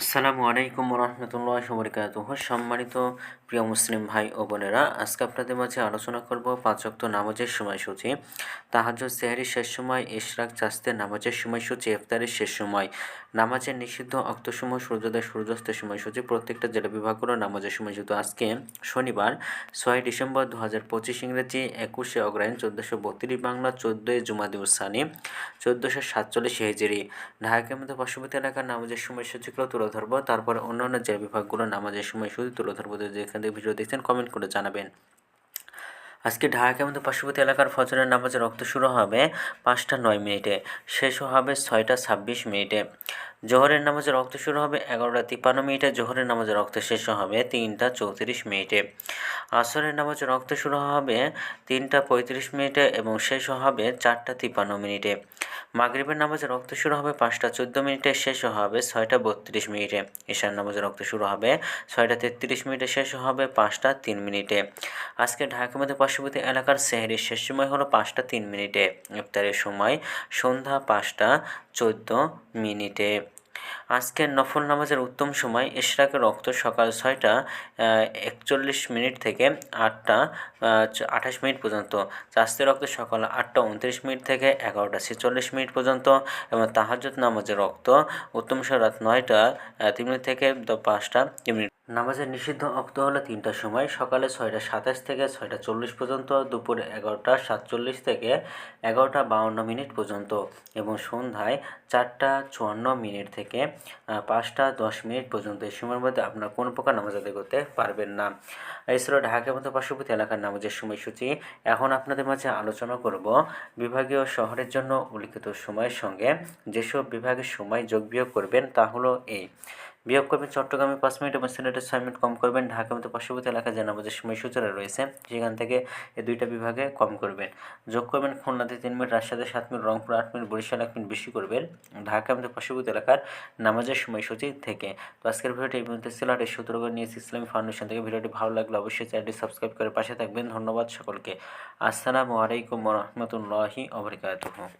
আসসালামু আলাইকুম রহমতুল্লাহ বরকাত সম্মানিত প্রিয় মুসলিম ভাই ও বোনেরা, আজকে আপনাদের মাঝে আলোচনা করব পাঁচক্ত নামাজের সময়সূচি। তাহাজ সেহারির শেষ সময়, ইশরাক, চাস্তের নামাজের সময়সূচি, ইফতারের শেষ সময়। নামাজের নিষিদ্ধ অক্তসময় সূর্যোদয়, সূর্যাস্তের সময়সূচি, প্রত্যেকটা জেলা বিভাগগুলো নামাজের সময়সূচি। আজকে, শনিবার, ছয় ডিসেম্বর দু হাজার পঁচিশ ইংরেজি, একুশে অগ্রায়ণ চোদ্দোশো বত্রিশ বাংলা, চোদ্দোই জুমাদিউস সানি, চোদ্দোশো সাতচল্লিশ হেজেরি। ঢাকা মধ্যে পার্শ্ববর্তী এলাকার নামাজের সময়সূচিগুলো তুলে ধরবো। তারপর অন্যান্য যে বিভাগগুলো নামাজের সময় শুধু তুলে ধরবো। তো যেখান থেকে ভিডিও দেখছেন কমেন্ট করে জানাবেন। আজকে ঢাকা মধ্যে পার্শ্ববর্তী এলাকার ফজরের নামাজে রক্ত শুরু হবে পাঁচটা নয় মিনিটে, শেষ হবে ছয়টা ছাব্বিশ মিনিটে। জোহরের নামাজে রক্ত শুরু হবে এগারোটা তিপ্পান্ন মিনিটে, জোহরের নামাজে রক্ত শেষ হবে তিনটা চৌত্রিশ মিনিটে। আসরের নামাজে রক্ত শুরু হবে তিনটা পঁয়ত্রিশ মিনিটে এবং শেষ হবে চারটা তিপ্পান্ন মিনিটে। মাগরিবের নামাজে রক্ত শুরু হবে পাঁচটা চোদ্দ মিনিটে, শেষ হবে ছয়টা বত্রিশ মিনিটে। ঈশার নামাজে রক্ত শুরু হবে ছয়টা তেত্রিশ মিনিটে, শেষ হবে পাঁচটা তিন মিনিটে। আজকে ঢাকা মধ্যে পার্শ্ববর্তী এলাকার সেহরির শেষ সময় হলো পাঁচটা তিন মিনিটে। ইফতারের সময় সন্ধ্যা পাঁচটা চোদ্দ মিনিটে। আজকের নফল নামাজের উত্তম সময় ইশরাকের রক্ত সকাল ছয়টা একচল্লিশ মিনিট থেকে আটটা আঠাশ মিনিট পর্যন্ত। চাষতে রক্ত সকাল আটটা, উনত্রিশ মিনিট থেকে এগারোটা, ছেচল্লিশ মিনিট পর্যন্ত এবং তাহাজত নামাজের রক্ত উত্তম সময় রাত নয়টা তিন মিনিট থেকে পাঁচটা, তিন মিনিট। নামাজের নিষিদ্ধ অক্ত হলো তিনটার সময়, সকালে ছয়টা সাতাশ থেকে ছয়টা চল্লিশ পর্যন্ত, দুপুরে এগারোটা সাতচল্লিশ থেকে এগারোটা বাউন্ন মিনিট পর্যন্ত এবং সন্ধ্যায় চারটা চুয়ান্ন মিনিট থেকে পাঁচটা দশ মিনিট পর্যন্ত। এই সময়ের মধ্যে আপনার কোনো প্রকার নামাজ আদায় করতে পারবেন না। এছাড়াও ঢাকার মতো পার্শ্ববর্তী এলাকার নামাজের সময়সূচি। এখন আপনাদের মাঝে আলোচনা করব বিভাগীয় শহরের জন্য উল্লিখিত সময়ের সঙ্গে। যেসব বিভাগের সময় যোগ বিয়োগ করবেন তা হলো এই। বিয়োগ করবেন চট্টগ্রামে পাঁচ মিনিট এবং সিলেটে ছয় মিনিট কম করবেন। ঢাকা মতো পার্শ্ববর্তী যে নামাজের সময়সূচিরা রয়েছে। সেখান থেকে এই দুইটা বিভাগে কম করবেন। যোগ করবেন খুলনাতে তিন মিনিট, রাজশাহীতে সাত মিনিট, রংপুর আট মিনিট, বরিশাল এক মিনিট বেশি করবেন। ঢাকা মতো পার্শ্ববর্তী এলাকার নামাজের সময়সূচি থেকে। তো আজকের ভিডিওটি এই পর্যন্ত ছিল। আর এই ইসলামী ফাউন্ডেশন থেকে ভিডিওটি ভালো লাগলে অবশ্যই চ্যানেলটি সাবস্ক্রাইব করে পাশে থাকবেন। ধন্যবাদ সকলকে। আসসালামু আলাইকুম রহমতুল্লাহি অবরিকাত